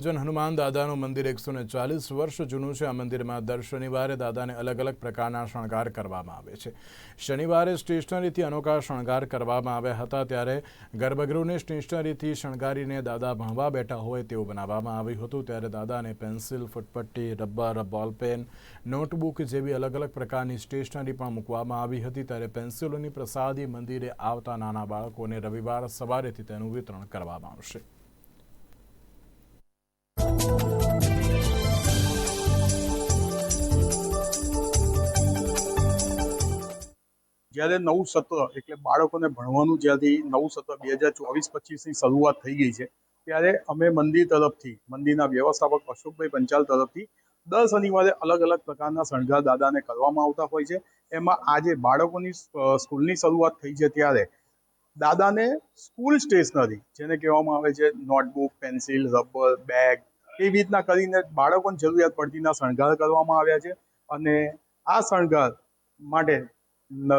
જન હનુમાન દાદાનું મંદિર એકસો ને ચાલીસ વર્ષ જૂનું છે. આ મંદિરમાં દર શનિવારે દાદાને અલગ અલગ પ્રકારના શણગાર કરવામાં આવે છે. શનિવારે સ્ટેશનરીથી અનોખા શણગાર કરવામાં આવ્યા હતા. ત્યારે ગર્ભગૃહને સ્ટેશનરીથી શણગારીને દાદા ભણવા બેઠા હોય તેવું બનાવવામાં આવ્યું હતું. ત્યારે દાદાને પેન્સિલ, ફૂટપટ્ટી, રબર બોલપેન નોટબુક જેવી અલગ અલગ પ્રકારની સ્ટેશનરી પણ મૂકવામાં આવી હતી. ત્યારે પેન્સિલોની પ્રસાદી મંદિરે આવતા નાના બાળકોને રવિવાર સવારેથી તેનું વિતરણ કરવામાં આવશે. જ્યારે નવું સત્ર, એટલે બાળકોને ભણવાનું જ્યાંથી નવું સત્ર બે હજાર ચોવીસ પચીસની શરૂઆત થઈ ગઈ છે, ત્યારે અમે મંદિર તરફથી, મંદિરના વ્યવસ્થાપક અશોકભાઈ પંચાલ તરફથી દર શનિવારે અલગ અલગ પ્રકારના શણગાર દાદાને કરવામાં આવતા હોય છે. એમાં આજે બાળકોની સ્કૂલની શરૂઆત થઈ છે ત્યારે દાદાને સ્કૂલ સ્ટેશનરી, જેને કહેવામાં આવે છે નોટબુક, પેન્સિલ, રબર, બેગ એવી રીતના કરીને બાળકોને જરૂરિયાત પડતીના શણગાર કરવામાં આવ્યા છે. અને આ શણગાર માટે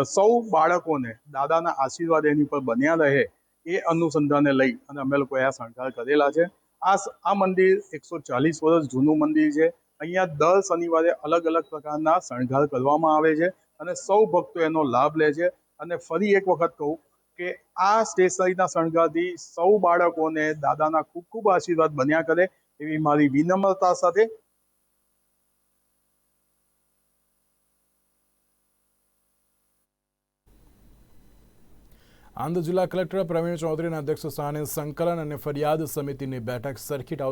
સૌ બાળકોને દાદાના આશીર્વાદ એની પર બન્યા રહે એ અનુસંધાને લઈ અને અમે લોકોએ આ શણગાર કરેલા છે. આ આ મંદિર એકસો ચાલીસ વર્ષ જૂનું મંદિર છે. અહીંયા દર શનિવારે અલગ અલગ પ્રકારના શણગાર કરવામાં આવે છે અને સૌ ભક્તો એનો લાભ લે છે. અને ફરી એક વખત કહું કે આ સ્ટેશનરીના શણગારથી સૌ બાળકોને દાદાના ખૂબ ખૂબ આશીર્વાદ બન્યા કરે એવી મારી વિનમ્રતા સાથે આંધ્ર જિલ્લા કલેક્ટર પ્રવીણ ચૌધરીના અધ્યક્ષ સ્થાને સંકલન અને ફરિયાદ સમિતિની બેઠક સર્કિટ હાઉસ